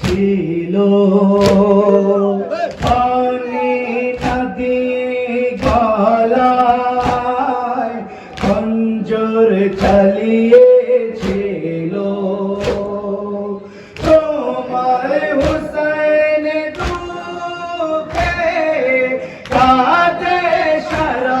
ছিল পানি নদী গলায় খঞ্জর চালিয়েছিল। তোমার হুসেন দুঃখে কাঁদে সারা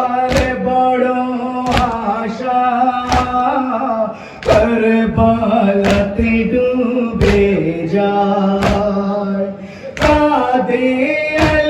কাদে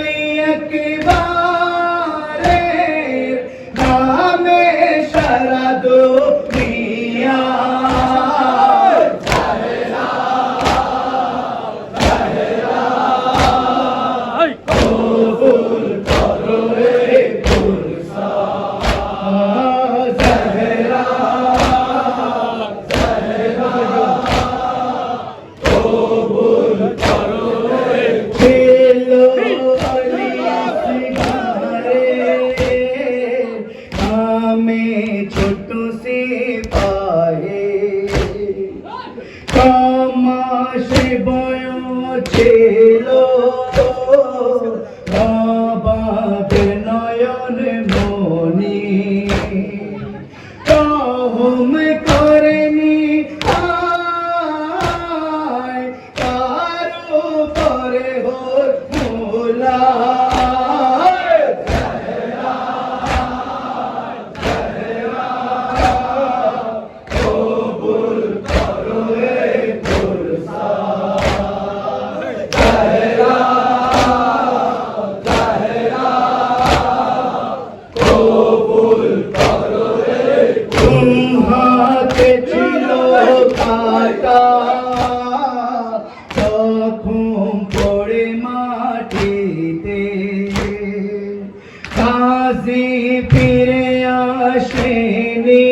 আমি ছোট মাটিতে। কাজী ফিরে আসেনি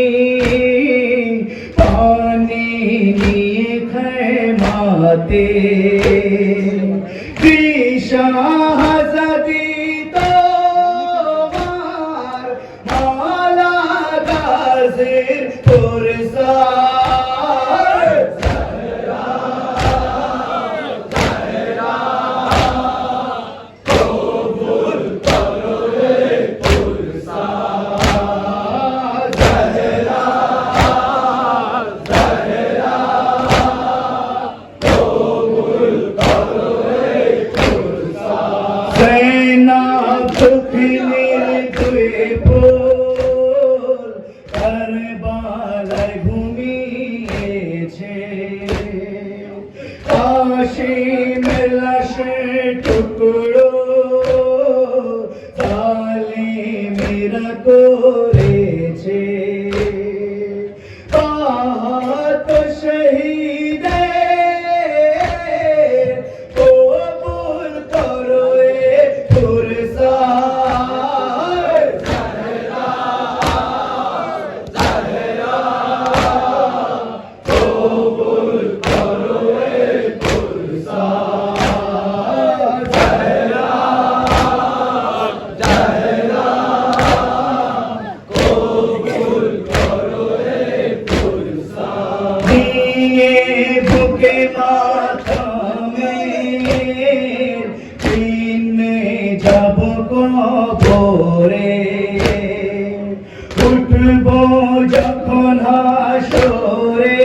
পানি নিয়ে খেমাতে। হাজাদি তোমার মালা গাজের কাশিম লাশে টুকরো নিয়ে বুকে মাথা তিনে যাব কবরে উঠব যখন হাসরে।